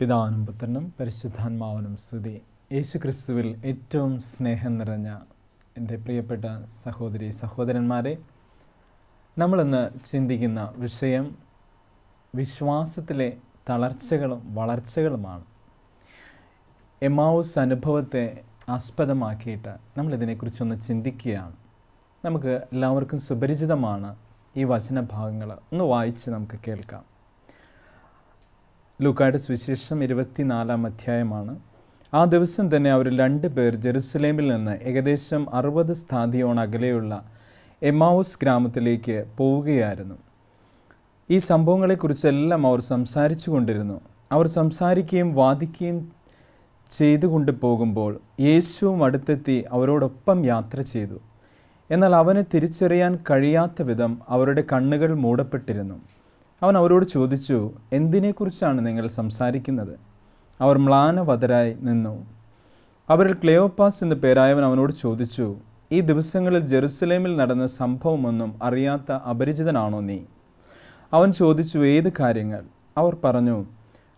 പിതാവിനും പുത്രനും പരിശുദ്ധാത്മാവനും സ്തുതി. യേശു ക്രിസ്തുവിൽ ഏറ്റവും സ്നേഹം നിറഞ്ഞ എന്റെ പ്രിയപ്പെട്ട സഹോദരി സഹോദരന്മാരെ നമ്മളിന്ന് ചിന്തിക്കുന്ന വിഷയം വിശ്വാസത്തിലെ തളർച്ചകളും വളർച്ചകളുമാണ്. എമാവുസ് അനുഭവത്തെ ആസ്പദമാക്കിയിട്ട് നമ്മളിതിനെക്കുറിച്ചൊന്ന് ചിന്തിക്കുകയാണ്. നമുക്ക് എല്ലാവർക്കും സുപരിചിതമാണ് ഈ വചനഭാഗങ്ങൾ ഒന്ന് വായിച്ച് നമുക്ക് കേൾക്കാം. ലൂക്കായുടെ സുവിശേഷം ഇരുപത്തിനാലാം അധ്യായമാണ്. ആ ദിവസം തന്നെ അവർ രണ്ട് പേർ ജെറുസലേമിൽ നിന്ന് ഏകദേശം അറുപത് സ്ഥാതിയോൺ അകലെയുള്ള എമാവുസ് ഗ്രാമത്തിലേക്ക് പോവുകയായിരുന്നു. ഈ സംഭവങ്ങളെക്കുറിച്ചെല്ലാം അവർ സംസാരിച്ചു കൊണ്ടിരുന്നു അവർ സംസാരിക്കുകയും വാദിക്കുകയും ചെയ്തുകൊണ്ട് പോകുമ്പോൾ യേശുവും അടുത്തെത്തി അവരോടൊപ്പം യാത്ര ചെയ്തു. എന്നാൽ അവനെ തിരിച്ചറിയാൻ കഴിയാത്ത വിധം അവരുടെ കണ്ണുകൾ മൂടപ്പെട്ടിരുന്നു. അവൻ അവരോട് ചോദിച്ചു എന്തിനെക്കുറിച്ചാണ് നിങ്ങൾ സംസാരിക്കുന്നത്? അവർ മ്ലാനവതരായി നിന്നു. അവരിൽ ക്ലെയോപ്പാസ് എന്ന പേരായവൻ അവനോട് ചോദിച്ചു ഈ ദിവസങ്ങളിൽ ജെറുസലേമിൽ നടന്ന സംഭവമൊന്നും അറിയാത്ത അപരിചിതനാണോ നീ? അവൻ ചോദിച്ചു ഏത് കാര്യങ്ങൾ? അവർ പറഞ്ഞു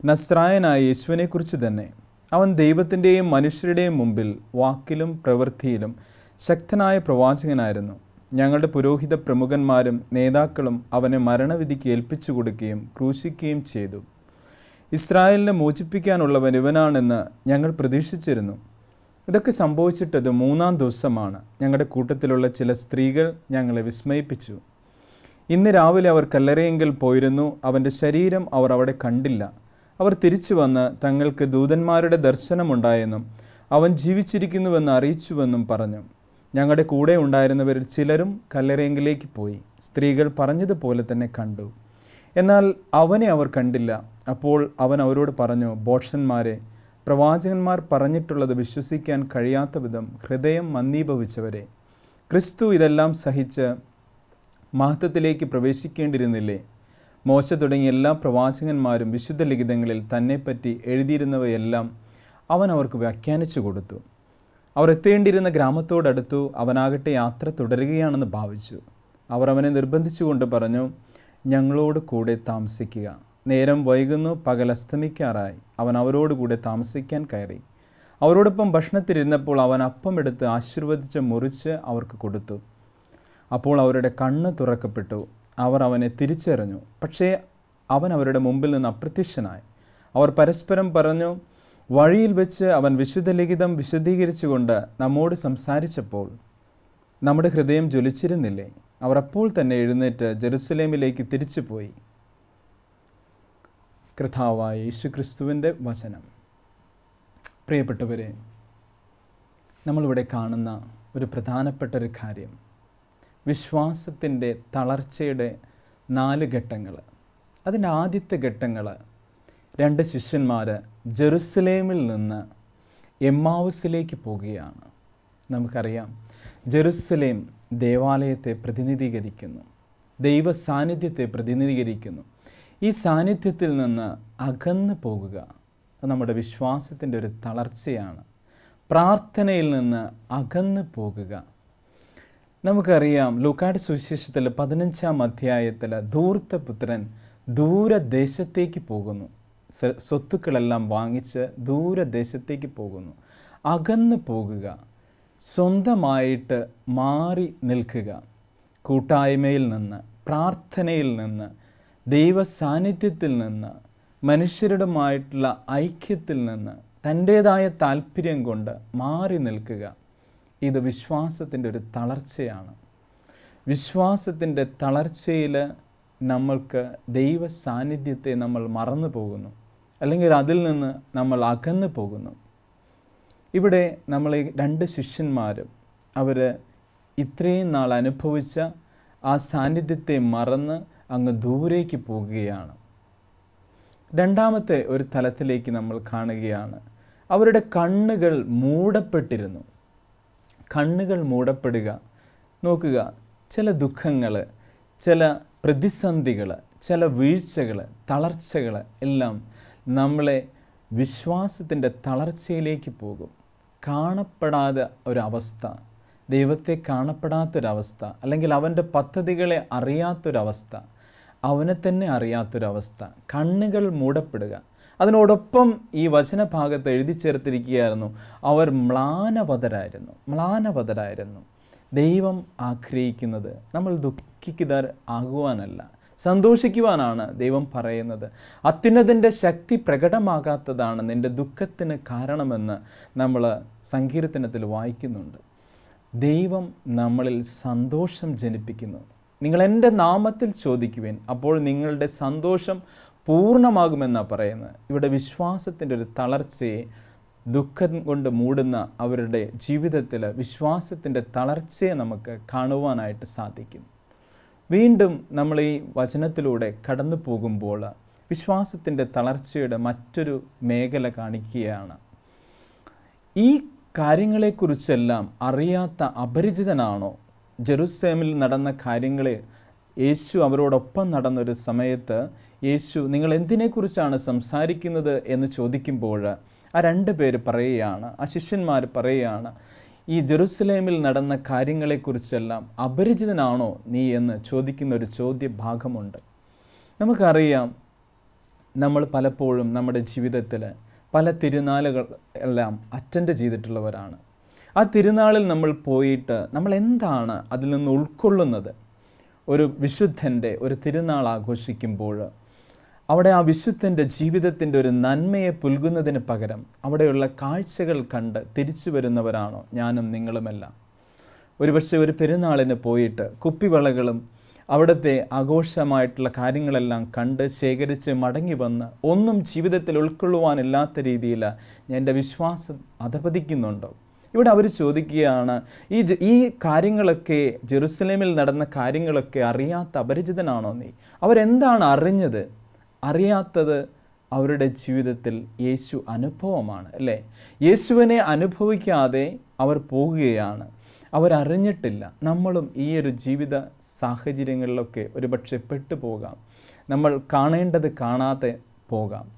നസ്രായനായ യേശുവിനെക്കുറിച്ച് തന്നെ. അവൻ ദൈവത്തിന്റെയും മനുഷ്യരുടെയും മുമ്പിൽ വാക്കിലും പ്രവൃത്തിയിലും ശക്തനായ പ്രവാചകനായിരുന്നു. ഞങ്ങളുടെ പുരോഹിത പ്രമുഖന്മാരും നേതാക്കളും അവനെ മരണവിധിക്ക് ഏൽപ്പിച്ചു കൊടുക്കുകയും ക്രൂശിക്കുകയും ചെയ്തു. ഇസ്രായേലിനെ മോചിപ്പിക്കാനുള്ളവൻ ഇവനാണെന്ന് ഞങ്ങൾ പ്രതീക്ഷിച്ചിരുന്നു. ഇതൊക്കെ സംഭവിച്ചിട്ടത് മൂന്നാം ദിവസമാണ്. ഞങ്ങളുടെ കൂട്ടത്തിലുള്ള ചില സ്ത്രീകൾ ഞങ്ങളെ വിസ്മയിപ്പിച്ചു. ഇന്ന് രാവിലെ അവർ കല്ലറയെങ്കിൽ പോയിരുന്നു അവന്റെ ശരീരം അവർ അവിടെ കണ്ടില്ല. അവർ തിരിച്ചു വന്ന് തങ്ങൾക്ക് ദൂതന്മാരുടെ ദർശനമുണ്ടായെന്നും അവൻ ജീവിച്ചിരിക്കുന്നുവെന്ന് അറിയിച്ചുവെന്നും പറഞ്ഞു. ഞങ്ങളുടെ കൂടെ ഉണ്ടായിരുന്നവരിൽ ചിലരും കല്ലറയെങ്കിലേക്ക് പോയി. സ്ത്രീകൾ പറഞ്ഞതുപോലെ തന്നെ കണ്ടു. എന്നാൽ അവനെ അവർ കണ്ടില്ല. അപ്പോൾ അവൻ അവരോട് പറഞ്ഞു ബോഷന്മാരെ പ്രവാചകന്മാർ പറഞ്ഞിട്ടുള്ളത് വിശ്വസിക്കാൻ കഴിയാത്ത വിധം ഹൃദയം മന്ദീഭവിച്ചവരെ ക്രിസ്തു ഇതെല്ലാം സഹിച്ച് മഹത്വത്തിലേക്ക് പ്രവേശിക്കേണ്ടിരുന്നില്ലേ മോശ തുടങ്ങിയ എല്ലാ പ്രവാചകന്മാരും വിശുദ്ധ ലിഖിതങ്ങളിൽ തന്നെപ്പറ്റി എഴുതിയിരുന്നവയെല്ലാം അവൻ അവർക്ക് വ്യാഖ്യാനിച്ചു കൊടുത്തു. അവർ എത്തേണ്ടിയിരുന്ന ഗ്രാമത്തോടടുത്തു അവനാകട്ടെ യാത്ര തുടരുകയാണെന്ന് ഭാവിച്ചു. അവർ അവനെ നിർബന്ധിച്ചുകൊണ്ട് പറഞ്ഞു ഞങ്ങളോട് കൂടെ താമസിക്കുക. നേരം വൈകുന്നു പകൽ അസ്തമിക്കാറായി. അവൻ അവരോട് കൂടെ താമസിക്കാൻ കയറി. അവരോടൊപ്പം ഭക്ഷണത്തിലിരുന്നപ്പോൾ അവൻ അപ്പം എടുത്ത് ആശീർവദിച്ച് മുറിച്ച് അവർക്ക് കൊടുത്തു. അപ്പോൾ അവരുടെ കണ്ണ് തുറക്കപ്പെട്ടു. അവർ അവനെ തിരിച്ചറിഞ്ഞു. പക്ഷേ അവൻ അവരുടെ മുമ്പിൽ നിന്ന് അപ്രത്യക്ഷനായി. അവർ പരസ്പരം പറഞ്ഞു വഴിയിൽ വെച്ച് അവൻ വിശുദ്ധ ലിഖിതം വിശദീകരിച്ചുകൊണ്ട് നമ്മോട് സംസാരിച്ചപ്പോൾ നമ്മുടെ ഹൃദയം ജ്വലിച്ചിരുന്നില്ലേ? അവർ അപ്പോൾ തന്നെ എഴുന്നേറ്റ് ജെറുസലേമിലേക്ക് തിരിച്ചുപോയി. കൃതാവായ യേശു ക്രിസ്തുവിന്റെ വചനം. പ്രിയപ്പെട്ടവരെ നമ്മളിവിടെ കാണുന്ന ഒരു പ്രധാനപ്പെട്ട ഒരു കാര്യം. വിശ്വാസത്തിന്റെ തളർച്ചയുടെ നാല് ഘട്ടങ്ങൾ. അതിന്റെ ആദ്യത്തെ ഘട്ടങ്ങൾ രണ്ട് ശിഷ്യന്മാർ ജെറുസലേമിൽ നിന്ന് എമ്മാവുസിലേക്ക് പോവുകയാണ് നമുക്കറിയാം ജെറുസലേം ദേവാലയത്തെ പ്രതിനിധീകരിക്കുന്നു ദൈവ സാന്നിധ്യത്തെ പ്രതിനിധീകരിക്കുന്നു. ഈ സാന്നിധ്യത്തിൽ നിന്ന് അകന്നു പോകുക നമ്മുടെ വിശ്വാസത്തിന്റെ ഒരു തളർച്ചയാണ്. പ്രാർത്ഥനയിൽ നിന്ന് അകന്നു പോകുക നമുക്കറിയാം ലൂക്കാട് സുവിശേഷത്തിൽ പതിനഞ്ചാം അധ്യായത്തിൽ ധൂർത്തപുത്രൻ ദൂരദേശത്തേക്ക് പോകുന്നു. സ്വത്തുക്കളെല്ലാം വാങ്ങിച്ച് ദൂരദേശത്തേക്ക് പോകുന്നു. അകന്നു പോകുക. സ്വന്തമായിട്ട് മാറി നിൽക്കുക. കൂട്ടായ്മയിൽ നിന്ന് പ്രാർത്ഥനയിൽ നിന്ന് ദൈവ സാന്നിധ്യത്തിൽ നിന്ന് മനുഷ്യരുമായിട്ടുള്ള ഐക്യത്തിൽ നിന്ന് തന്റേതായ താല്പര്യം കൊണ്ട് മാറി നിൽക്കുക. ഇത് വിശ്വാസത്തിന്റെ ഒരു തളർച്ചയാണ്. വിശ്വാസത്തിന്റെ തളർച്ചയിൽ നമ്മൾക്ക് ദൈവ സാന്നിധ്യത്തെ നമ്മൾ മറന്നു പോകുന്നു. അല്ലെങ്കിൽ അതിൽ നിന്ന് നമ്മൾ അകന്നു പോകുന്നു. ഇവിടെ ഈ രണ്ട് ശിഷ്യന്മാരും അവർ ഇത്രയും നാൾ അനുഭവിച്ച ആ സാന്നിധ്യത്തെ മറന്ന് അങ്ങ് ദൂരേക്ക് പോകുകയാണ്. രണ്ടാമത്തെ ഒരു തലത്തിലേക്ക് നമ്മൾ കാണുകയാണ്. അവരുടെ കണ്ണുകൾ മൂടപ്പെട്ടിരുന്നു. കണ്ണുകൾ മൂടപ്പെടുക. നോക്കുക ചില ദുഃഖങ്ങൾ ചില പ്രതിസന്ധികൾ ചില വീഴ്ചകൾ തളർച്ചകൾ എല്ലാം നമ്മളെ വിശ്വാസത്തിന്റെ തളർച്ചയിലേക്ക് പോകും. കാണപ്പെടാതെ ഒരവസ്ഥ ദൈവത്തെ കാണപ്പെടാത്തൊരവസ്ഥ അല്ലെങ്കിൽ അവന്റെ പദ്ധതികളെ അറിയാത്തൊരവസ്ഥ അവനെ തന്നെ അറിയാത്തൊരവസ്ഥ കണ്ണുകൾ മൂടപ്പെടുക. അതിനോടൊപ്പം ഈ വചനഭാഗത്ത് എഴുതി ചേർത്തിരിക്കുകയായിരുന്നു. അവർ മ്ലാനപതരായിരുന്നു മ്ലാനപതരായിരുന്നു ദൈവം ആഗ്രഹിക്കുന്നത് നമ്മൾ ദുഃഖിക്കുതാർ ആകുവാനല്ല സന്തോഷിക്കുവാനാണ് ദൈവം പറയുന്നത്. അത്യുന്നതിന്റെ ശക്തി പ്രകടമാകാത്തതാണ് നിന്റെ ദുഃഖത്തിന് കാരണമെന്ന് നമ്മൾ സങ്കീർത്തനത്തിൽ വായിക്കുന്നുണ്ട്. ദൈവം നമ്മളിൽ സന്തോഷം ജനിപ്പിക്കുന്നു. നിങ്ങൾ എന്റെ നാമത്തിൽ ചോദിക്കുവേൻ അപ്പോൾ നിങ്ങളുടെ സന്തോഷം പൂർണമാകുമെന്നാണ് പറയുന്നത്. ഇവിടെ വിശ്വാസത്തിന്റെ ഒരു തളർച്ചയെ ദുഃഖം കൊണ്ട് മൂടുന്ന അവരുടെ ജീവിതത്തിൽ വിശ്വാസത്തിന്റെ തളർച്ചയെ നമുക്ക് കാണുവാനായിട്ട് സാധിക്കും. വീണ്ടും നമ്മൾ ഈ വചനത്തിലൂടെ കടന്നു പോകുമ്പോൾ വിശ്വാസത്തിന്റെ തളർച്ചയുടെ മറ്റൊരു മേഖല കാണിക്കുകയാണ്. ഈ കാര്യങ്ങളെക്കുറിച്ചെല്ലാം അറിയാത്ത അപരിചിതനാണോ? ജെറുസേമിൽ നടന്ന കാര്യങ്ങളെ യേശു അവരോടൊപ്പം നടന്നൊരു സമയത്ത് യേശു നിങ്ങൾ എന്തിനെക്കുറിച്ചാണ് സംസാരിക്കുന്നത് എന്ന് ചോദിക്കുമ്പോൾ ആ രണ്ട് പേര് പറയുകയാണ് ആ ശിഷ്യന്മാർ പറയുകയാണ് ഈ ജെറുസലേമിൽ നടന്ന കാര്യങ്ങളെക്കുറിച്ചെല്ലാം അപരിചിതനാണോ നീ എന്ന് ചോദിക്കുന്ന ഒരു ചോദ്യ ഭാഗമുണ്ട് നമുക്കറിയാം നമ്മൾ പലപ്പോഴും നമ്മുടെ ജീവിതത്തിൽ പല തിരുനാളുകൾ എല്ലാം അറ്റൻഡ് ചെയ്തിട്ടുള്ളവരാണ്. ആ തിരുനാളിൽ നമ്മൾ പോയിട്ട് നമ്മൾ എന്താണ് അതിൽ നിന്ന് ഉൾക്കൊള്ളുന്നത്? ഒരു വിശുദ്ധന്റെ ഒരു തിരുനാൾ ആഘോഷിക്കുമ്പോൾ അവിടെ ആ വിശുദ്ധന്റെ ജീവിതത്തിന്റെ ഒരു നന്മയെ പുൽകുന്നതിന് പകരം അവിടെയുള്ള കാഴ്ചകൾ കണ്ട് തിരിച്ചു വരുന്നവരാണോ ഞാനും നിങ്ങളുമെല്ലാം. ഒരുപക്ഷെ ഒരു പെരുന്നാളിന് പോയിട്ട് കുപ്പിവളകളും അവിടുത്തെ ആഘോഷമായിട്ടുള്ള കാര്യങ്ങളെല്ലാം കണ്ട് ശേഖരിച്ച് മടങ്ങി വന്ന് ഒന്നും ജീവിതത്തിൽ ഉൾക്കൊള്ളുവാനില്ലാത്ത രീതിയിൽ എന്റെ വിശ്വാസം അധപതിക്കുന്നുണ്ടോ? ഇവിടെ അവർ ചോദിക്കുകയാണ് ഈ ഈ കാര്യങ്ങളൊക്കെ ജെറുസലേമിൽ നടന്ന കാര്യങ്ങളൊക്കെ അറിയാത്ത അപരിചിതനാണോ നീ? അവരെന്താണ് അറിഞ്ഞത്? അറിയാത്തത് അവരുടെ ജീവിതത്തിൽ യേശു അനുഭവമാണ് അല്ലേ? യേശുവിനെ അനുഭവിക്കാതെ അവർ പോകുകയാണ്. അവരറിഞ്ഞിട്ടില്ല. നമ്മളും ഈ ഒരു ജീവിത സാഹചര്യങ്ങളിലൊക്കെ ഒരുപക്ഷെ പെട്ടുപോകാം നമ്മൾ കാണേണ്ടത് കാണാതെ പോകാം.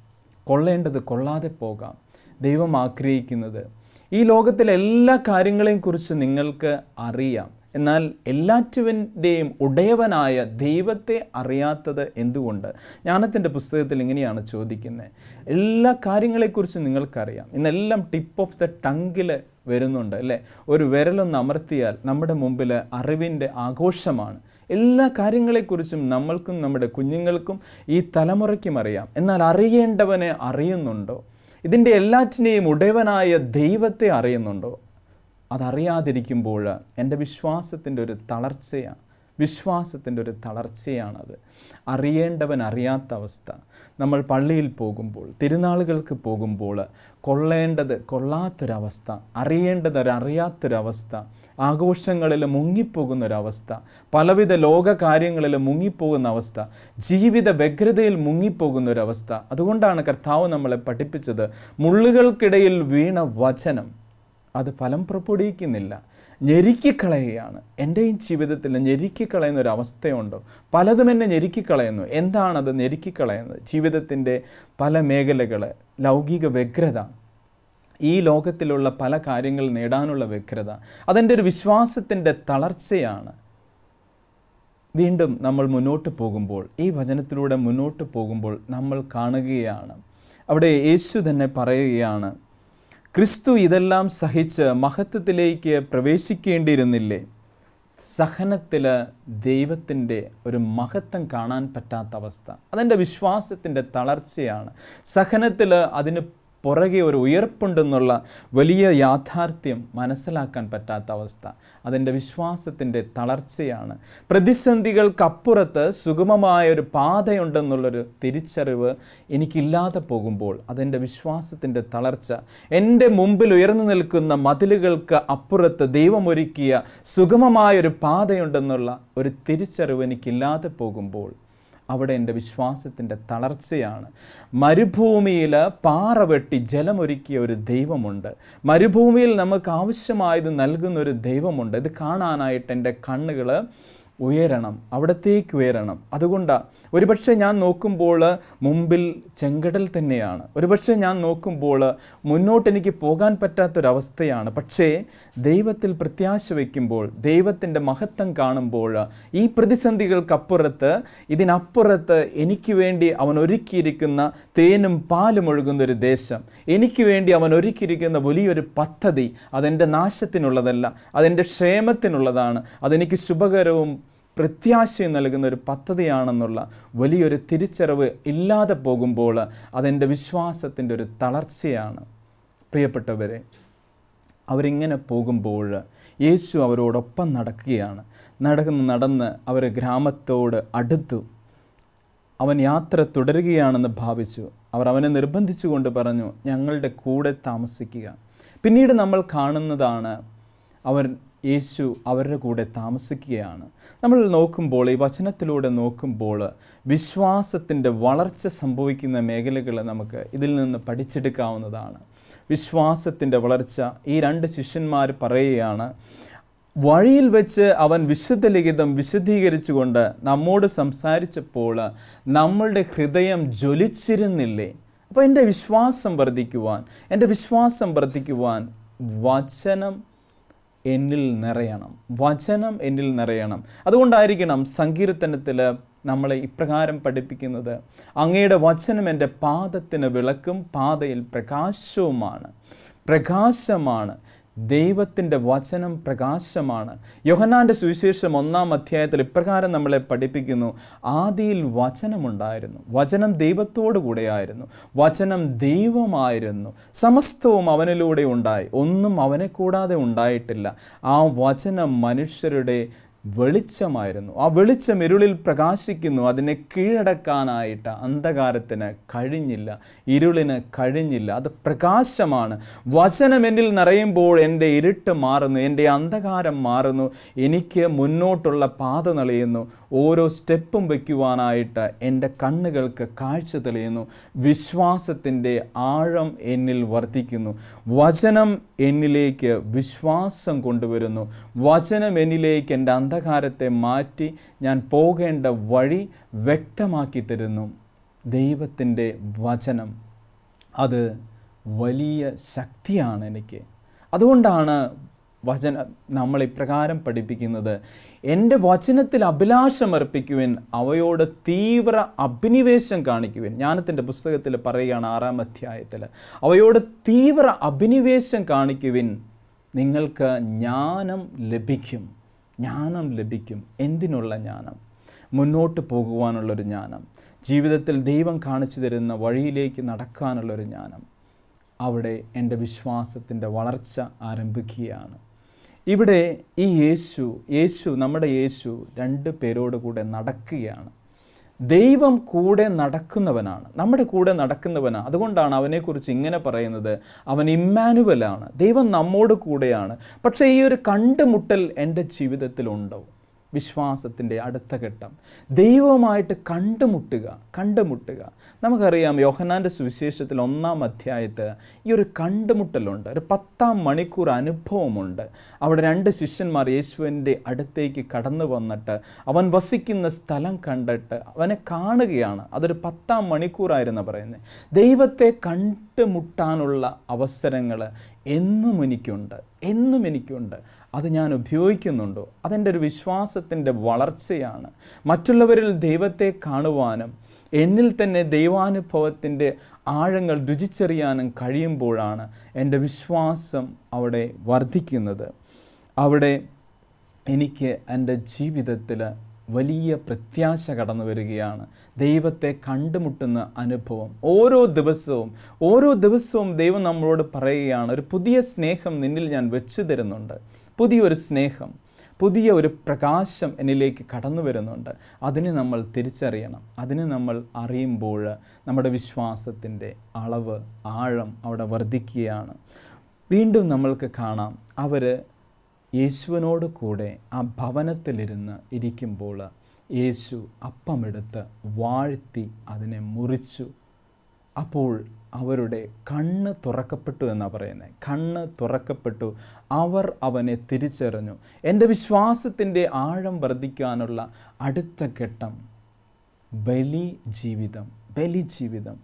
കൊള്ളേണ്ടത് കൊള്ളാതെ പോകാം. ദൈവം ആഗ്രഹിക്കുന്നത്. ഈ ലോകത്തിലെ എല്ലാ കാര്യങ്ങളെയും കുറിച്ച് നിങ്ങൾക്ക് അറിയാം. എന്നാൽ എല്ലാറ്റുവിന്റെയും ഉടയവനായ ദൈവത്തെ അറിയാത്തത് എന്തുകൊണ്ട്? ജ്ഞാനത്തിന്റെ പുസ്തകത്തിൽ ഇങ്ങനെയാണ് ചോദിക്കുന്നത്. എല്ലാ കാര്യങ്ങളെക്കുറിച്ചും നിങ്ങൾക്കറിയാം. ഇന്നെല്ലാം ടിപ്പ് ഓഫ് ദ ടങ്കിൽ വരുന്നുണ്ട് അല്ലേ? ഒരു വിരലൊന്ന് അമർത്തിയാൽ നമ്മുടെ മുമ്പിൽ അറിവിന്റെ ആഘോഷമാണ്. എല്ലാ കാര്യങ്ങളെക്കുറിച്ചും നമ്മൾക്കും നമ്മുടെ കുഞ്ഞുങ്ങൾക്കും ഈ തലമുറയ്ക്കും അറിയാം. എന്നാൽ അറിയേണ്ടവനെ അറിയുന്നുണ്ടോ? ഇതിന്റെ എല്ലാറ്റിനെയും ഉടയവനായ ദൈവത്തെ അറിയുന്നുണ്ടോ? അതറിയാതിരിക്കുമ്പോൾ എന്റെ വിശ്വാസത്തിന്റെ ഒരു തളർച്ചയാണ് വിശ്വാസത്തിന്റെ ഒരു തളർച്ചയാണത്. അറിയേണ്ടവൻ അറിയാത്ത അവസ്ഥ. നമ്മൾ പള്ളിയിൽ പോകുമ്പോൾ തിരുനാളുകൾക്ക് പോകുമ്പോൾ കൊള്ളേണ്ടത് കൊള്ളാത്തൊരവസ്ഥ അറിയേണ്ടത് അറിയാത്തൊരവസ്ഥ ആഘോഷങ്ങളിൽ മുങ്ങിപ്പോകുന്നൊരവസ്ഥ പലവിധ ലോക കാര്യങ്ങളിൽ മുങ്ങിപ്പോകുന്ന അവസ്ഥ ജീവിത വ്യഗ്രതയിൽ മുങ്ങിപ്പോകുന്നൊരവസ്ഥ. അതുകൊണ്ടാണ് കർത്താവ് നമ്മളെ പഠിപ്പിച്ചത് മുള്ളുകൾക്കിടയിൽ വീണ വചനം. അത് ഫലം പുറപ്പെടുവിക്കുന്നില്ല ഞെരുക്കിക്കളയുകയാണ്. എന്റെയും ജീവിതത്തിൽ ഞെരുക്കിക്കളയുന്ന ഒരു അവസ്ഥയുണ്ടോ പലതും എന്നെ ഞെരുക്കിക്കളയുന്നു. എന്താണത് ഞെരുക്കിക്കളയുന്നത്? ജീവിതത്തിന്റെ പല മേഖലകൾ ലൗകിക വ്യഗ്രത ഈ ലോകത്തിലുള്ള പല കാര്യങ്ങൾ നേടാനുള്ള വ്യഗ്രത അതെന്റെ ഒരു വിശ്വാസത്തിന്റെ തളർച്ചയാണ്. വീണ്ടും നമ്മൾ മുന്നോട്ട് പോകുമ്പോൾ ഈ വചനത്തിലൂടെ മുന്നോട്ട് പോകുമ്പോൾ നമ്മൾ കാണുകയാണ്. അവിടെ യേശു തന്നെ പറയുകയാണ് ക്രിസ്തു ഇതെല്ലാം സഹിച്ച് മഹത്വത്തിലേക്ക് പ്രവേശിക്കേണ്ടിയിരുന്നില്ലേ? സഹനത്തിൽ ദൈവത്തിന്റെ ഒരു മഹത്വം കാണാൻ പറ്റാത്ത അവസ്ഥ. അതെന്റെ വിശ്വാസത്തിന്റെ തളർച്ചയാണ്. സഹനത്തിൽ അതിന് പുറകെ ഒരു ഉയർപ്പുണ്ടെന്നുള്ള വലിയ യാഥാർത്ഥ്യം മനസ്സിലാക്കാൻ പറ്റാത്ത അവസ്ഥ. അതിന്റെ വിശ്വാസത്തിന്റെ തളർച്ചയാണ്. പ്രതിസന്ധികൾക്കപ്പുറത്ത് സുഗമമായ ഒരു പാതയുണ്ടെന്നുള്ളൊരു തിരിച്ചറിവ് എനിക്കില്ലാതെ പോകുമ്പോൾ അതെന്റെ വിശ്വാസത്തിന്റെ തളർച്ച എന്റെ മുമ്പിൽ ഉയർന്നു നിൽക്കുന്ന മതിലുകൾക്ക് അപ്പുറത്ത് ദൈവമൊരുക്കിയ സുഗമമായൊരു പാതയുണ്ടെന്നുള്ള ഒരു തിരിച്ചറിവ് എനിക്കില്ലാതെ പോകുമ്പോൾ അവിടെ എന്റെ വിശ്വാസത്തിന്റെ തളർച്ചയാണ്. മരുഭൂമിയിൽ പാറ വെട്ടി ജലമൊരുക്കിയ ഒരു ദൈവമുണ്ട്. മരുഭൂമിയിൽ നമുക്ക് ആവശ്യമായത് നൽകുന്ന ഒരു ദൈവമുണ്ട്. ഇത് കാണാനായിട്ട് എന്റെ കണ്ണുകൾ ഉയരണം അവിടത്തേക്ക് ഉയരണം. അതുകൊണ്ടാണ് ഒരുപക്ഷെ ഞാൻ നോക്കുമ്പോൾ മുമ്പിൽ ചെങ്കടൽ തന്നെയാണ്. ഒരുപക്ഷെ ഞാൻ നോക്കുമ്പോൾ മുന്നോട്ട് എനിക്ക് പോകാൻ പറ്റാത്തൊരവസ്ഥയാണ്. പക്ഷേ ദൈവത്തിൽ പ്രത്യാശ വയ്ക്കുമ്പോൾ ദൈവത്തിന്റെ മഹത്വം കാണുമ്പോൾ ഈ പ്രതിസന്ധികൾക്കപ്പുറത്ത് ഇതിനപ്പുറത്ത് എനിക്ക് വേണ്ടി അവൻ ഒരുക്കിയിരിക്കുന്ന തേനും പാലും ഒഴുകുന്ന ഒരു ദേശം. എനിക്ക് വേണ്ടി അവൻ ഒരുക്കിയിരിക്കുന്ന വലിയൊരു പദ്ധതി അതെന്റെ നാശത്തിനുള്ളതല്ല അതെന്റെ ക്ഷേമത്തിനുള്ളതാണ്. അതെനിക്ക് ശുഭകരവും പ്രത്യാശയും നൽകുന്ന ഒരു പദ്ധതിയാണെന്നുള്ള വലിയൊരു തിരിച്ചറിവ് ഇല്ലാതെ പോകുമ്പോൾ അതെന്റെ വിശ്വാസത്തിന്റെ ഒരു തളർച്ചയാണ്. പ്രിയപ്പെട്ടവരെ അവരിങ്ങനെ പോകുമ്പോൾ യേശു അവരോടൊപ്പം നടക്കുകയാണ്. നടന്ന് നടന്ന് അവർ ഗ്രാമത്തോട് അടുത്തു. അവൻ യാത്ര തുടരുകയാണെന്ന് ഭാവിച്ചു. അവർ അവനെ നിർബന്ധിച്ചുകൊണ്ട് പറഞ്ഞു ഞങ്ങളുടെ കൂടെ താമസിക്കുക. പിന്നീട് നമ്മൾ കാണുന്നതാണ് അവർ യേശു അവരുടെ കൂടെ താമസിക്കുകയാണ്. നമ്മൾ നോക്കുമ്പോൾ ഈ വചനത്തിലൂടെ നോക്കുമ്പോൾ വിശ്വാസത്തിന്റെ വളർച്ച സംഭവിക്കുന്ന മേഖലകൾ നമുക്ക് ഇതിൽ നിന്ന് പഠിച്ചെടുക്കാവുന്നതാണ്. വിശ്വാസത്തിന്റെ വളർച്ച ഈ രണ്ട് ശിഷ്യന്മാർ പറയുകയാണ് വഴിയിൽ വെച്ച് അവൻ വിശുദ്ധ ലിഖിതം വിശദീകരിച്ചുകൊണ്ട് നമ്മോട് സംസാരിച്ചപ്പോൾ നമ്മളുടെ ഹൃദയം ജ്വലിച്ചിരുന്നില്ലേ? അപ്പോൾ എന്റെ വിശ്വാസം വർദ്ധിക്കുവാൻ എന്റെ വിശ്വാസം വർദ്ധിക്കുവാൻ വചനം എന്നിൽ നിറയണം. വചനം എന്നിൽ നിറയണം. അതുകൊണ്ടായിരിക്കണം സങ്കീർത്തനത്തിൽ നമ്മളെ ഇപ്രകാരം പഠിപ്പിക്കുന്നത്. അങ്ങയുടെ വചനം എന്റെ പാദത്തിന് വിളക്കും പാതയിൽ പ്രകാശവുമാണ്. പ്രകാശമാണ്. ദൈവത്തിന്റെ വചനം പ്രകാശമാണ്. യോഹന്നാന്റെ സുവിശേഷം ഒന്നാം അധ്യായത്തിൽ ഇപ്രകാരം നമ്മളെ പഠിപ്പിക്കുന്നു. ആദിയിൽ വചനമുണ്ടായിരുന്നു. വചനം ദൈവത്തോടു കൂടെയായിരുന്നു. വചനം ദൈവമായിരുന്നു. സമസ്തവും അവനിലൂടെ ഉണ്ടായി. ഒന്നും അവനെ കൂടാതെ ഉണ്ടായിട്ടില്ല. ആ വചനം മനുഷ്യരുടെ വെളിച്ചമായിരുന്നു. ആ വെളിച്ചം ഇരുളിൽ പ്രകാശിക്കുന്നു. അതിനെ കീഴടക്കാനായിട്ട് അന്ധകാരത്തിന് കഴിഞ്ഞില്ല. ഇരുളിന് കഴിഞ്ഞില്ല. അത് പ്രകാശമാണ്. വചനം എന്നിൽ നിറയുമ്പോൾ എന്റെ ഇരുട്ട് മാറുന്നു. എന്റെ അന്ധകാരം മാറുന്നു. എനിക്ക് മുന്നോട്ടുള്ള പാത തെളിയുന്നു ഓരോ സ്റ്റെപ്പും വയ്ക്കുവാനായിട്ട് എന്റെ കണ്ണുകൾക്ക് കാഴ്ച തെളിയുന്നു. വിശ്വാസത്തിന്റെ ആഴം എന്നിൽ വർദ്ധിക്കുന്നു വചനം എന്നിലേക്ക് വിശ്വാസം കൊണ്ടുവരുന്നു. വചനം എന്നിലേക്ക് എന്റെ അന്ധകാരത്തെ മാറ്റി ഞാൻ പോകേണ്ട വഴി വ്യക്തമാക്കി തരുന്നു. ദൈവത്തിന്റെ വചനം. അത് വലിയ ശക്തിയാണ് എനിക്ക്. അതുകൊണ്ടാണ് വചന നമ്മൾ ഇപ്രകാരം പഠിപ്പിക്കുന്നത്. എന്റെ വചനത്തിൽ അഭിലാഷമർപ്പിക്കുവിൻ അവയോട് തീവ്ര അഭിനിവേശം കാണിക്കുവിൻ. ജ്ഞാനത്തിന്റെ പുസ്തകത്തിൽ പറയുകയാണ് ആറാം അധ്യായത്തിൽ. അവയോട് തീവ്ര അഭിനിവേശം കാണിക്കുവിൻ നിങ്ങൾക്ക് ജ്ഞാനം ലഭിക്കും. ജ്ഞാനം ലഭിക്കും. എന്തിനുള്ള ജ്ഞാനം? മുന്നോട്ട് പോകുവാനുള്ളൊരു ജ്ഞാനം. ജീവിതത്തിൽ ദൈവം കാണിച്ചു തരുന്ന വഴിയിലേക്ക് നടക്കാനുള്ളൊരു ജ്ഞാനം. അവിടെ എന്റെ വിശ്വാസത്തിന്റെ വളർച്ച ആരംഭിക്കുകയാണ്. ഇവിടെ ഈ യേശു യേശു നമ്മുടെ യേശു രണ്ട് പേരോട് കൂടെ നടക്കുകയാണ്. ദൈവം കൂടെ നടക്കുന്നവനാണ്. നമ്മുടെ കൂടെ നടക്കുന്നവനാണ് അതുകൊണ്ടാണ് അവനെക്കുറിച്ച് ഇങ്ങനെ പറയുന്നത്. അവൻ ഇമ്മാനുവലാണ്. ദൈവം നമ്മോട് കൂടെയാണ്. പക്ഷേ ഈ ഒരു കണ്ടുമുട്ടൽ എന്റെ ജീവിതത്തിലുണ്ടോ? വിശ്വാസത്തിന്റെ അടുത്ത ഘട്ടം. ദൈവവുമായിട്ട് കണ്ടുമുട്ടുക കണ്ടുമുട്ടുക. നമുക്കറിയാം യോഹനാന്റെ സുവിശേഷത്തിൽ ഒന്നാം അധ്യായത്ത് ഈ ഒരു കണ്ടുമുട്ടലുണ്ട് ഒരു പത്താം മണിക്കൂർ അനുഭവമുണ്ട്. അവിടെ രണ്ട് ശിഷ്യന്മാർ യേശുവിന്റെ അടുത്തേക്ക് കടന്നു വന്നിട്ട് അവൻ വസിക്കുന്ന സ്ഥലം കണ്ടിട്ട് അവനെ കാണുകയാണ്. അതൊരു പത്താം മണിക്കൂറായിരുന്നു പറയുന്നത്. ദൈവത്തെ കണ്ടുമുട്ടാനുള്ള അവസരങ്ങൾ എന്നും എനിക്കുണ്ട് എന്നും എനിക്കുണ്ട്. അത് ഞാൻ ഉപയോഗിക്കുന്നുണ്ടോ? അതെന്റെ ഒരു വിശ്വാസത്തിന്റെ വളർച്ചയാണ്. മറ്റുള്ളവരിൽ ദൈവത്തെ കാണുവാനും എന്നിൽ തന്നെ ദൈവാനുഭവത്തിന്റെ ആഴങ്ങൾ രുചിച്ചറിയാനും കഴിയുമ്പോഴാണ് എന്റെ വിശ്വാസം അവിടെ വർദ്ധിക്കുന്നത്. അവിടെ എനിക്ക് എന്റെ ജീവിതത്തിൽ വലിയ പ്രത്യാശ കടന്നു വരികയാണ്. ദൈവത്തെ കണ്ടുമുട്ടുന്ന അനുഭവം. ഓരോ ദിവസവും ഓരോ ദിവസവും ദൈവം നമ്മളോട് പറയുകയാണ് ഒരു പുതിയ സ്നേഹം നിന്നിൽ ഞാൻ വെച്ചു തരുന്നുണ്ട്. പുതിയൊരു സ്നേഹം പുതിയ ഒരു പ്രകാശം എന്നിലേക്ക് കടന്നു വരുന്നുണ്ട്. അതിനെ നമ്മൾ തിരിച്ചറിയണം. അതിനെ നമ്മൾ അറിയുമ്പോൾ നമ്മുടെ വിശ്വാസത്തിന്റെ അളവ് ആഴം അവിടെ വർദ്ധിക്കുകയാണ്. വീണ്ടും നമ്മൾക്ക് കാണാം അവർ യേശുവിനോട് കൂടെ ആ ഭവനത്തിലിരുന്ന് ഇരിക്കുമ്പോൾ യേശു അപ്പമെടുത്ത് വാഴ്ത്തി അതിനെ മുറിച്ചു. അപ്പോൾ അവരുടെ കണ്ണ് തുറക്കപ്പെട്ടു എന്നാണ് പറയുന്നത് കണ്ണ് തുറക്കപ്പെട്ടു. അവർ അവനെ തിരിച്ചറിഞ്ഞു. എന്റെ വിശ്വാസത്തിന്റെ ആഴം വർദ്ധിക്കാനുള്ള അടുത്ത ഘട്ടം ബലി ജീവിതം ബലി ജീവിതം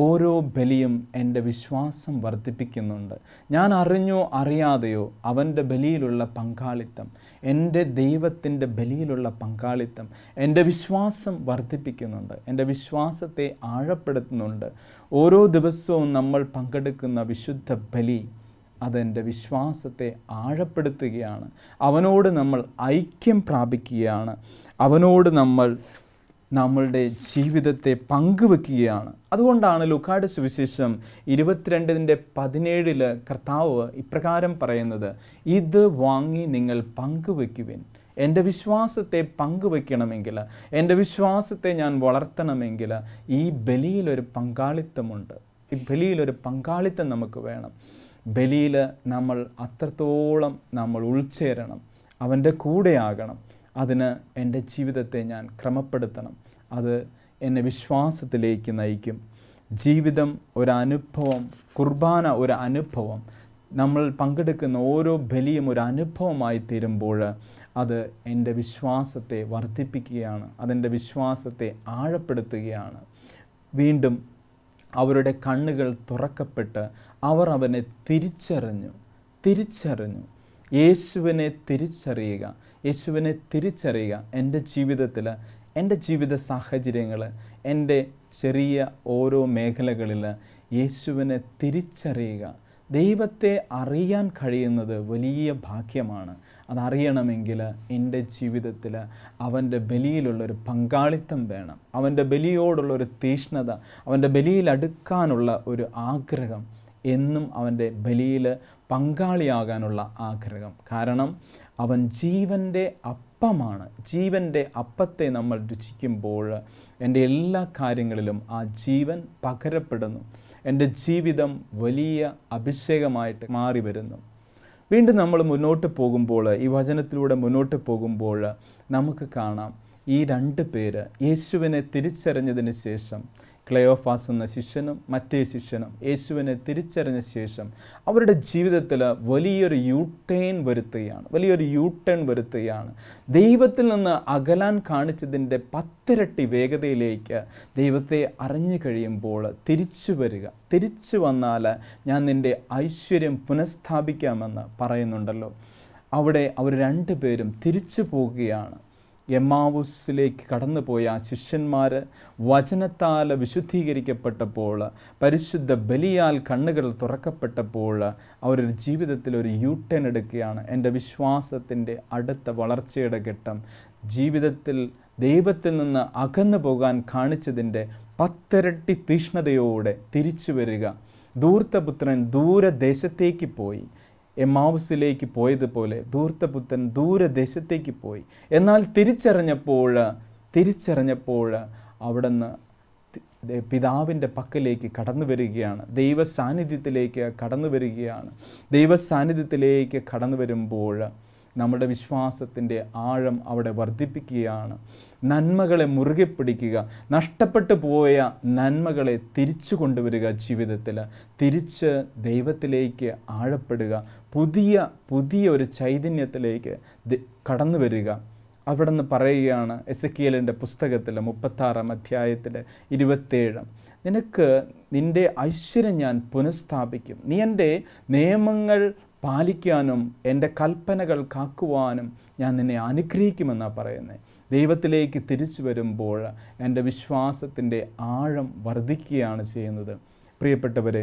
ഓരോ ബലിയും എന്റെ വിശ്വാസം വർദ്ധിപ്പിക്കുന്നുണ്ട്. ഞാൻ അറിഞ്ഞോ അറിയാതെയോ അവന്റെ ബലിയിലുള്ള പങ്കാളിത്തം എന്റെ ദൈവത്തിന്റെ ബലിയിലുള്ള പങ്കാളിത്തം എന്റെ വിശ്വാസം വർദ്ധിപ്പിക്കുന്നുണ്ട്. എന്റെ വിശ്വാസത്തെ ആഴപ്പെടുത്തുന്നുണ്ട്. ഓരോ ദിവസവും നമ്മൾ പങ്കെടുക്കുന്ന വിശുദ്ധ ബലി അതെന്റെ വിശ്വാസത്തെ ആഴപ്പെടുത്തുകയാണ്. അവനോട് നമ്മൾ ഐക്യം പ്രാപിക്കുകയാണ്. അവനോട് നമ്മൾ നമ്മളുടെ ജീവിതത്തെ പങ്കുവെക്കുകയാണ്. അതുകൊണ്ടാണ് ലുക്കാട് സുവിശേഷം ഇരുപത്തിരണ്ടിന്റെ പതിനേഴിൽ കർത്താവ് ഇപ്രകാരം പറയുന്നത് ഇത് വാങ്ങി നിങ്ങൾ പങ്കുവെക്കുവിൻ. എന്റെ വിശ്വാസത്തെ പങ്കുവെക്കണമെങ്കിൽ എന്റെ വിശ്വാസത്തെ ഞാൻ വളർത്തണമെങ്കിൽ ഈ ബലിയിലൊരു പങ്കാളിത്തമുണ്ട്. ഈ ബലിയിലൊരു പങ്കാളിത്തം നമുക്ക് വേണം. ബലിയിൽ നമ്മൾ അത്രത്തോളം നമ്മൾ ഉൾച്ചേരണം. അവന്റെ കൂടെയാകണം. അതിന് എന്റെ ജീവിതത്തെ ഞാൻ ക്രമപ്പെടുത്തണം. അത് എന്നെ വിശ്വാസത്തിലേക്ക് നയിക്കും. ജീവിതം ഒരനുഭവം കുർബാന ഒരു അനുഭവം നമ്മൾ പങ്കെടുക്കുന്ന ഓരോ ബലിയും ഒരു അനുഭവമായി തീരുമ്പോൾ അത് എന്റെ വിശ്വാസത്തെ വർദ്ധിപ്പിക്കുകയാണ്. അതെന്റെ വിശ്വാസത്തെ ആഴപ്പെടുത്തുകയാണ്. വീണ്ടും അവരുടെ കണ്ണുകൾ തുറക്കപ്പെട്ട് അവർ അവനെ തിരിച്ചറിഞ്ഞു. തിരിച്ചറിഞ്ഞു. യേശുവിനെ തിരിച്ചറിയുക. യേശുവിനെ തിരിച്ചറിയുക. എന്റെ ജീവിതത്തിൽ എന്റെ ജീവിത സാഹചര്യങ്ങൾ എന്റെ ചെറിയ ഓരോ മേഖലകളിൽ യേശുവിനെ തിരിച്ചറിയുക. ദൈവത്തെ അറിയാൻ കഴിയുന്നത് വലിയ ഭാഗ്യമാണ്. അതറിയണമെങ്കിൽ എന്റെ ജീവിതത്തിൽ അവന്റെ ബലിയിലുള്ളൊരു പങ്കാളിത്തം വേണം. അവന്റെ ബലിയോടുള്ളൊരു തീഷ്ണത അവന്റെ ബലിയിൽ അടുക്കാനുള്ള ഒരു ആഗ്രഹം എന്നും അവന്റെ ബലിയിൽ പങ്കാളിയാകാനുള്ള ആഗ്രഹം. കാരണം അവൻ ജീവന്റെ അപ്പമാണ്. ജീവന്റെ അപ്പത്തെ നമ്മൾ രുചിക്കുമ്പോൾ എന്റെ എല്ലാ കാര്യങ്ങളിലും ആ ജീവൻ പകരപ്പെടുന്നു. എന്റെ ജീവിതം വലിയ അഭിഷേകമായിട്ട് മാറി വരുന്നു. വീണ്ടും നമ്മൾ മുന്നോട്ട് പോകുമ്പോൾ ഈ വചനത്തിലൂടെ മുന്നോട്ട് പോകുമ്പോൾ നമുക്ക് കാണാം ഈ രണ്ട് പേര് യേശുവിനെ തിരിച്ചറിഞ്ഞതിന് ശേഷം ക്ലയോഫാസ് എന്ന ശിഷ്യനും മറ്റേ ശിഷ്യനും യേശുവിനെ തിരിച്ചറിഞ്ഞ ശേഷം അവരുടെ ജീവിതത്തിൽ വലിയൊരു യൂട്ടേൺ ടേൺ വരുത്തുകയാണ്. വലിയൊരു യൂട്ടേൺ ടേൺ വരുത്തുകയാണ്. ദൈവത്തിൽ നിന്ന് അകലാൻ കാണിച്ചതിന്റെ പത്തിരട്ടി വേഗതയിലേക്ക് ദൈവത്തെ അറിഞ്ഞു കഴിയുമ്പോൾ തിരിച്ചു വരിക. തിരിച്ചു വന്നാൽ ഞാൻ നിന്റെ ഐശ്വര്യം പുനഃസ്ഥാപിക്കാമെന്ന് പറയുന്നുണ്ടല്ലോ. അവിടെ അവർ രണ്ടുപേരും തിരിച്ചു പോവുകയാണ്. എമ്മാവുസിലേക്ക് കടന്നുപോയ ആ ശിഷ്യന്മാർ വചനത്താൽ വിശുദ്ധീകരിക്കപ്പെട്ടപ്പോൾ പരിശുദ്ധ ബലിയാൽ കണ്ണുകൾ തുറക്കപ്പെട്ടപ്പോൾ അവരൊരു ജീവിതത്തിൽ ഒരു യൂ ടേൺ എടുക്കുകയാണ്. എന്റെ വിശ്വാസത്തിന്റെ അടുത്ത വളർച്ചയുടെ ഘട്ടം. ജീവിതത്തിൽ ദൈവത്തിൽ നിന്ന് അകന്നു പോകാൻ കാണിച്ചതിന്റെ പത്തിരട്ടി തീഷ്ണതയോടെ തിരിച്ചു വരിക. ദൂർത്തപുത്രൻ ദൂരദേശത്തേക്ക് പോയി. എമാവുസിലേക്ക് പോയതുപോലെ ധൂർത്തപുത്തൻ ദൂരദേശത്തേക്ക് പോയി. എന്നാൽ തിരിച്ചറിഞ്ഞപ്പോൾ തിരിച്ചറിഞ്ഞപ്പോൾ അവിടുന്ന് പിതാവിന്റെ പക്കലേക്ക് കടന്നു വരികയാണ്. ദൈവസാന്നിധ്യത്തിലേക്ക് കടന്നു വരികയാണ്. ദൈവസാന്നിധ്യത്തിലേക്ക് കടന്നു വരുമ്പോൾ നമ്മുടെ വിശ്വാസത്തിന്റെ ആഴം അവിടെ വർദ്ധിപ്പിക്കുകയാണ്. നന്മകളെ മുറുകെ പിടിക്കുക നഷ്ടപ്പെട്ടു പോയ നന്മകളെ തിരിച്ചു കൊണ്ടുവരിക ജീവിതത്തിൽ. തിരിച്ച് ദൈവത്തിലേക്ക് ആഴപ്പെടുക പുതിയ പുതിയ ഒരു ചൈതന്യത്തിലേക്ക് കടന്നു വരിക. അവിടെ നിന്ന് പറയുകയാണ് എസ് എസക്കിയലിന്റെ പുസ്തകത്തിൽ മുപ്പത്താറാം അധ്യായത്തിൽ ഇരുപത്തേഴ്. നിനക്ക് നിന്റെ ഐശ്വര്യം ഞാൻ പുനഃസ്ഥാപിക്കും. നീ എന്റെ നിയമങ്ങൾ പാലിക്കാനും എന്റെ കൽപ്പനകൾ കാക്കുവാനും ഞാൻ നിന്നെ അനുഗ്രഹിക്കുമെന്നാണ് പറയുന്നത് ദൈവത്തിലേക്ക് തിരിച്ചു വരുമ്പോൾ എന്റെ വിശ്വാസത്തിന്റെ ആഴം വർദ്ധിക്കുകയാണ് ചെയ്യുന്നത്. പ്രിയപ്പെട്ടവരെ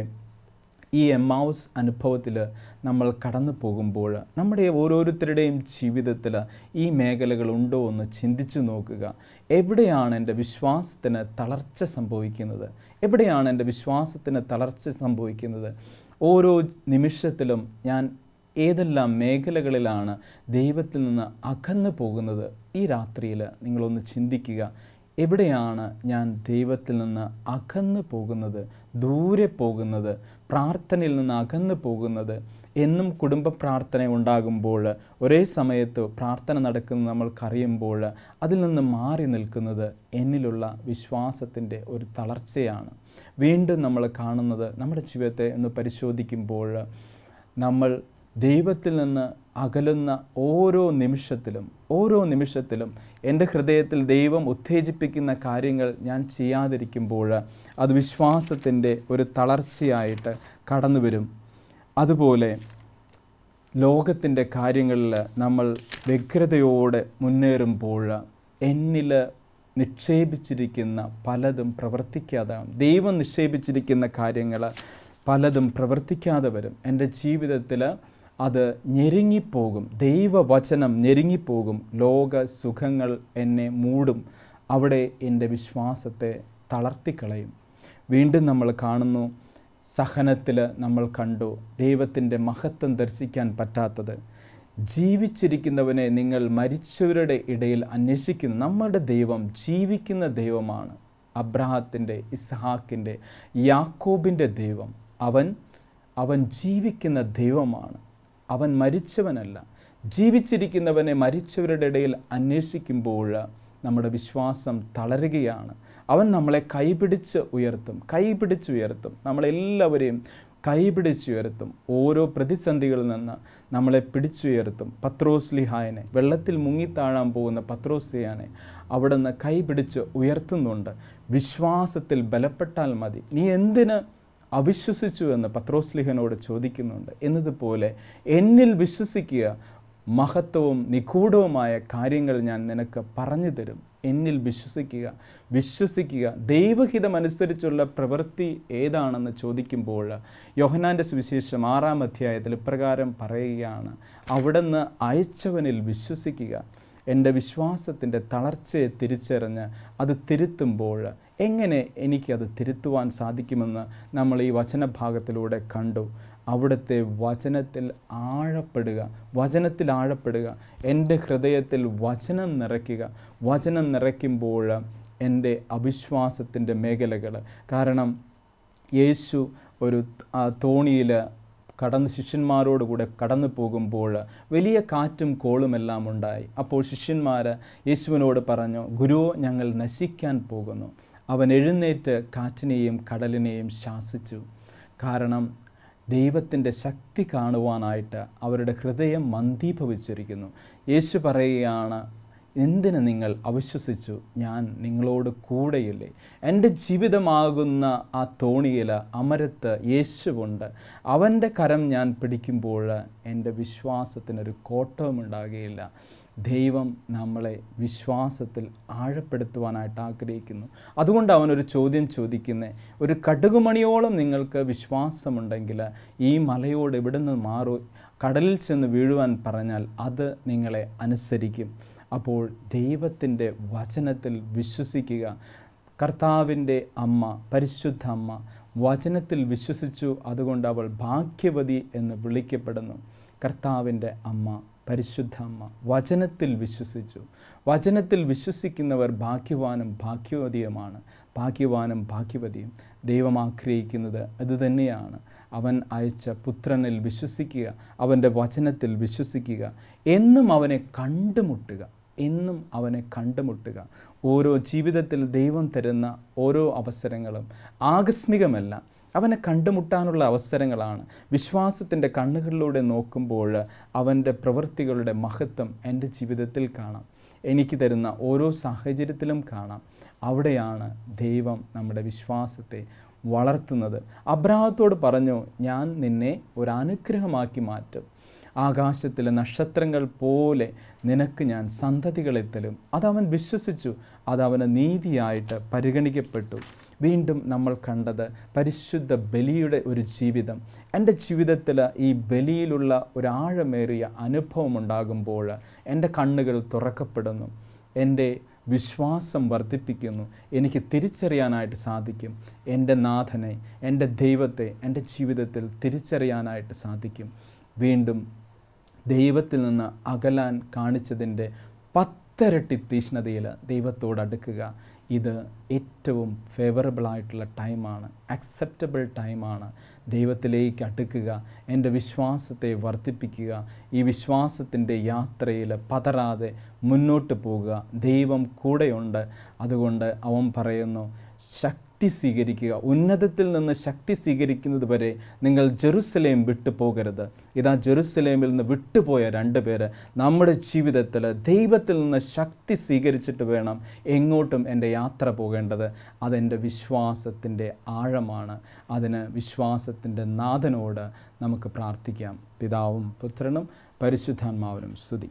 ഈ എമ്മാവുസ് അനുഭവത്തിൽ നമ്മൾ കടന്നു പോകുമ്പോൾ നമ്മുടെ ഓരോരുത്തരുടെയും ജീവിതത്തിൽ ഈ മേഖലകളുണ്ടോ എന്ന് ചിന്തിച്ചു നോക്കുക. എവിടെയാണ് എന്റെ വിശ്വാസത്തിന് തളർച്ച സംഭവിക്കുന്നത്? എവിടെയാണ് എന്റെ വിശ്വാസത്തിന് തളർച്ച സംഭവിക്കുന്നത്? ഓരോ നിമിഷത്തിലും ഞാൻ ഏതെല്ലാം മേഖലകളിലാണ് ദൈവത്തിൽ നിന്ന് അകന്നു പോകുന്നത് ഈ രാത്രിയിൽ നിങ്ങളൊന്ന് ചിന്തിക്കുക. എവിടെയാണ് ഞാൻ ദൈവത്തിൽ നിന്ന് അകന്നു പോകുന്നത്? ദൂരെ പോകുന്നത്? പ്രാർത്ഥനയിൽ നിന്ന് അകന്നു പോകുന്നത്? എന്നും കുടുംബ പ്രാർത്ഥന ഉണ്ടാകുമ്പോൾ ഒരേ സമയത്ത് പ്രാർത്ഥന നടക്കുന്നത് നമ്മൾക്കറിയുമ്പോൾ അതിൽ നിന്ന് മാറി നിൽക്കുന്നത് എന്നിലുള്ള വിശ്വാസത്തിന്റെ ഒരു തളർച്ചയാണ്. വീണ്ടും നമ്മൾ കാണുന്നത് നമ്മുടെ ജീവിതത്തെ ഒന്ന് പരിശോധിക്കുമ്പോൾ നമ്മൾ ദൈവത്തിൽ നിന്ന് അകലുന്ന ഓരോ നിമിഷത്തിലും ഓരോ നിമിഷത്തിലും എന്റെ ഹൃദയത്തിൽ ദൈവം ഉത്തേജിപ്പിക്കുന്ന കാര്യങ്ങൾ ഞാൻ ചെയ്യാതിരിക്കുമ്പോൾ അത് വിശ്വാസത്തിന്റെ ഒരു തളർച്ചയായിട്ട് കടന്നു വരും. അതുപോലെ ലോകത്തിന്റെ കാര്യങ്ങളിൽ നമ്മൾ വ്യഗ്രതയോടെ മുന്നേറുമ്പോൾ എന്നിൽ നിക്ഷേപിച്ചിരിക്കുന്ന പലതും പ്രവർത്തിക്കാതെ ദൈവം നിക്ഷേപിച്ചിരിക്കുന്ന കാര്യങ്ങൾ പലതും പ്രവർത്തിക്കാതെ വരും. എന്റെ ജീവിതത്തിൽ അത് ഞെരുങ്ങിപ്പോകും. ദൈവവചനം ഞെരുങ്ങിപ്പോകും. ലോക സുഖങ്ങൾ എന്നെ മൂടും. അവിടെ എന്റെ വിശ്വാസത്തെ തളർത്തിക്കളയും. വീണ്ടും നമ്മൾ കാണുന്നു സഹനത്തിൽ നമ്മൾ കണ്ടു ദൈവത്തിന്റെ മഹത്വം ദർശിക്കാൻ പറ്റാത്തത്. ജീവിച്ചിരിക്കുന്നവനെ നിങ്ങൾ മരിച്ചവരുടെ ഇടയിൽ അന്വേഷിക്കുന്നു നമ്മുടെ ദൈവം ജീവിക്കുന്ന ദൈവമാണ്. അബ്രഹത്തിന്റെ ഇസ്ഹാക്കിന്റെ യാക്കോബിന്റെ ദൈവം. അവൻ അവൻ ജീവിക്കുന്ന ദൈവമാണ്. അവൻ മരിച്ചവനല്ല. ജീവിച്ചിരിക്കുന്നവനെ മരിച്ചവരുടെ ഇടയിൽ അന്വേഷിക്കുമ്പോൾ നമ്മുടെ വിശ്വാസം തളരുകയാണ്. അവൻ നമ്മളെ കൈപിടിച്ച് ഉയർത്തും കൈപിടിച്ചുയർത്തും നമ്മളെല്ലാവരെയും കൈപിടിച്ചുയർത്തും ഓരോ പ്രതിസന്ധികളിൽ നിന്ന് നമ്മളെ പിടിച്ചുയർത്തും. പത്രോസ്ലിഹായനെ വെള്ളത്തിൽ മുങ്ങിത്താഴാൻ പോകുന്ന പത്രോസ്ലിഹാനെ അവിടെ നിന്ന് കൈപിടിച്ച് ഉയർത്തുന്നുണ്ട്. വിശ്വാസത്തിൽ ബലപ്പെട്ടാൽ മതി. നീ എന്തിന് അവിശ്വസിച്ചു എന്ന് പത്രോസ്ലിഹനോട് ചോദിക്കുന്നുണ്ട്. എന്നതുപോലെ എന്നിൽ വിശ്വസിക്കുക മഹത്വവും നിഗൂഢവുമായ കാര്യങ്ങൾ ഞാൻ നിനക്ക് പറഞ്ഞു തരും. എന്നിൽ വിശ്വസിക്കുക. വിശ്വസിക്കുക. ദൈവഹിതമനുസരിച്ചുള്ള പ്രവൃത്തി ഏതാണെന്ന് ചോദിക്കുമ്പോൾ യോഹനാന്റെ സുവിശേഷം ആറാം അധ്യായത്തിൽ ഇപ്രകാരം പറയുകയാണ്. അവിടുന്ന് അയച്ചവനിൽ വിശ്വസിക്കുക. എന്റെ വിശ്വാസത്തിന്റെ തളർച്ചയെ തിരിച്ചറിഞ്ഞ് അത് തിരുത്തുമ്പോൾ എങ്ങനെ എനിക്കത് തിരുത്തുവാൻ സാധിക്കുമെന്ന് നമ്മൾ ഈ വചനഭാഗത്തിലൂടെ കണ്ടു. അവിടുത്തെ വചനത്തിൽ ആഴപ്പെടുക വചനത്തിൽ ആഴപ്പെടുക എന്റെ ഹൃദയത്തിൽ വചനം നിറയ്ക്കുക വചനം നിറയ്ക്കുമ്പോൾ എന്റെ അവിശ്വാസത്തിന്റെ മേഖലകൾ. കാരണം യേശു ഒരു തോണിയിൽ കടന്ന് ശിഷ്യന്മാരോടുകൂടെ കടന്നു പോകുമ്പോൾ വലിയ കാറ്റും കോളുമെല്ലാം ഉണ്ടായി. അപ്പോൾ ശിഷ്യന്മാർ യേശുവിനോട് പറഞ്ഞു ഗുരു ഞങ്ങൾ നശിക്കാൻ പോകുന്നു. അവൻ എഴുന്നേറ്റ് കാറ്റിനെയും കടലിനെയും ശാസിച്ചു. കാരണം ദൈവത്തിന്റെ ശക്തി കാണുവാനായിട്ട് അവരുടെ ഹൃദയം മന്ദീഭവിച്ചിരിക്കുന്നു. യേശു പറയുകയാണ് എന്തിന് നിങ്ങൾ അവിശ്വസിച്ചു? ഞാൻ നിങ്ങളോട് കൂടെയില്ലേ? എന്റെ ജീവിതമാകുന്ന ആ തോണിയിൽ അമരത്ത് യേശുവുണ്ട്. അവന്റെ കരം ഞാൻ പിടിക്കുമ്പോൾ എന്റെ വിശ്വാസത്തിനൊരു കോട്ടവും ഉണ്ടാകുകയില്ല ദൈവം നമ്മളെ വിശ്വാസത്തിൽ ആഴപ്പെടുത്തുവാനായിട്ട് ആഗ്രഹിക്കുന്നു. അതുകൊണ്ട് അവനൊരു ചോദ്യം ചോദിക്കുന്നത് ഒരു കടുകുമണിയോളം നിങ്ങൾക്ക് വിശ്വാസമുണ്ടെങ്കിൽ ഈ മലയോട് ഇവിടുന്ന് മാറൂ? കടലിൽ ചെന്ന് വീഴുവാൻ പറഞ്ഞാൽ അത് നിങ്ങളെ അനുസരിക്കും. അപ്പോൾ ദൈവത്തിന്റെ വചനത്തിൽ വിശ്വസിക്കുക. കർത്താവിന്റെ അമ്മ പരിശുദ്ധ അമ്മ വചനത്തിൽ വിശ്വസിച്ചു അതുകൊണ്ട് അവൾ ഭാഗ്യവതി എന്ന് വിളിക്കപ്പെടുന്നു. കർത്താവിന്റെ അമ്മ പരിശുദ്ധ അമ്മ വചനത്തിൽ വിശ്വസിച്ചു. വചനത്തിൽ വിശ്വസിക്കുന്നവർ ഭാഗ്യവാനും ഭാഗ്യവതിയുമാണ് ഭാഗ്യവാനും ഭാഗ്യവതിയും. ദൈവം ആഗ്രഹിക്കുന്നത് അതുതന്നെയാണ്. അവൻ അയച്ച പുത്രനിൽ വിശ്വസിക്കുക അവന്റെ വചനത്തിൽ വിശ്വസിക്കുക എന്നും അവനെ കണ്ടുമുട്ടുക. എന്നും അവനെ കണ്ടുമുട്ടുക. ഓരോ ജീവിതത്തിൽ ദൈവം തരുന്ന ഓരോ അവസരങ്ങളും ആകസ്മികമല്ല. അവനെ കണ്ടുമുട്ടാനുള്ള അവസരങ്ങളാണ്. വിശ്വാസത്തിന്റെ കണ്ണുകളിലൂടെ നോക്കുമ്പോൾ അവന്റെ പ്രവൃത്തികളുടെ മഹത്വം എന്റെ ജീവിതത്തിൽ കാണാം. എനിക്ക് തരുന്ന ഓരോ സാഹചര്യത്തിലും കാണാം. അവിടെയാണ് ദൈവം നമ്മുടെ വിശ്വാസത്തെ വളർത്തുന്നത്. അബ്രാഹത്തോട് പറഞ്ഞു ഞാൻ നിന്നെ ഒരു അനുഗ്രഹമാക്കി മാറ്റും. ആകാശത്തിലെ നക്ഷത്രങ്ങൾ പോലെ നിനക്ക് ഞാൻ സന്തതികളെ തരും. അതവൻ വിശ്വസിച്ചു. അത് അവന് നീതിയായിട്ട് പരിഗണിക്കപ്പെട്ടു. വീണ്ടും നമ്മൾ കണ്ടത് പരിശുദ്ധ ബലിയുടെ ഒരു ജീവിതം. എന്റെ ജീവിതത്തിൽ ഈ ബലിയിലുള്ള ഒരാഴമേറിയ അനുഭവം ഉണ്ടാകുമ്പോൾ എന്റെ കണ്ണുകൾ തുറക്കപ്പെടുന്നു. എന്റെ വിശ്വാസം വർദ്ധിപ്പിക്കുന്നു. എനിക്ക് തിരിച്ചറിയാനായിട്ട് സാധിക്കും. എന്റെ നാഥനെ എന്റെ ദൈവത്തെ എന്റെ ജീവിതത്തിൽ തിരിച്ചറിയാനായിട്ട് സാധിക്കും. വീണ്ടും ദൈവത്തിൽ നിന്ന് അകലാൻ കാണിച്ചതിന്റെ പത്തരട്ടി തീഷ്ണതയിൽ ദൈവത്തോട് അടുക്കുക. ഇത് ഏറ്റവും ഫേവറബിൾ ആയിട്ടുള്ള ടൈമാണ്. അക്സെപ്റ്റബിൾ ടൈമാണ്. ദൈവത്തിലേക്ക് അടുക്കുക. എന്റെ വിശ്വാസത്തെ വർദ്ധിപ്പിക്കുക. ഈ വിശ്വാസത്തിന്റെ യാത്രയിൽ പതറാതെ മുന്നോട്ട് പോവുക ദൈവം കൂടെയുണ്ട്. അതുകൊണ്ട് അവൻ പറയുന്നു ശക്തി സ്വീകരിക്കുക. ഉന്നതത്തിൽ നിന്ന് ശക്തി സ്വീകരിക്കുന്നത് വരെ നിങ്ങൾ ജെറുസലേം വിട്ടു പോകരുത്. ഇതാ ജെറുസലേമിൽ നിന്ന് വിട്ടുപോയ രണ്ട് പേര് നമ്മുടെ ജീവിതത്തിൽ ദൈവത്തിൽ നിന്ന് ശക്തി സ്വീകരിച്ചിട്ട് വേണം എങ്ങോട്ടും എന്റെ യാത്ര പോകേണ്ടത്. അതെന്റെ വിശ്വാസത്തിന്റെ ആഴമാണ്. അതിന് വിശ്വാസത്തിന്റെ നാഥനോട് നമുക്ക് പ്രാർത്ഥിക്കാം. പിതാവും പുത്രനും പരിശുദ്ധാത്മാവിനും സ്തുതി.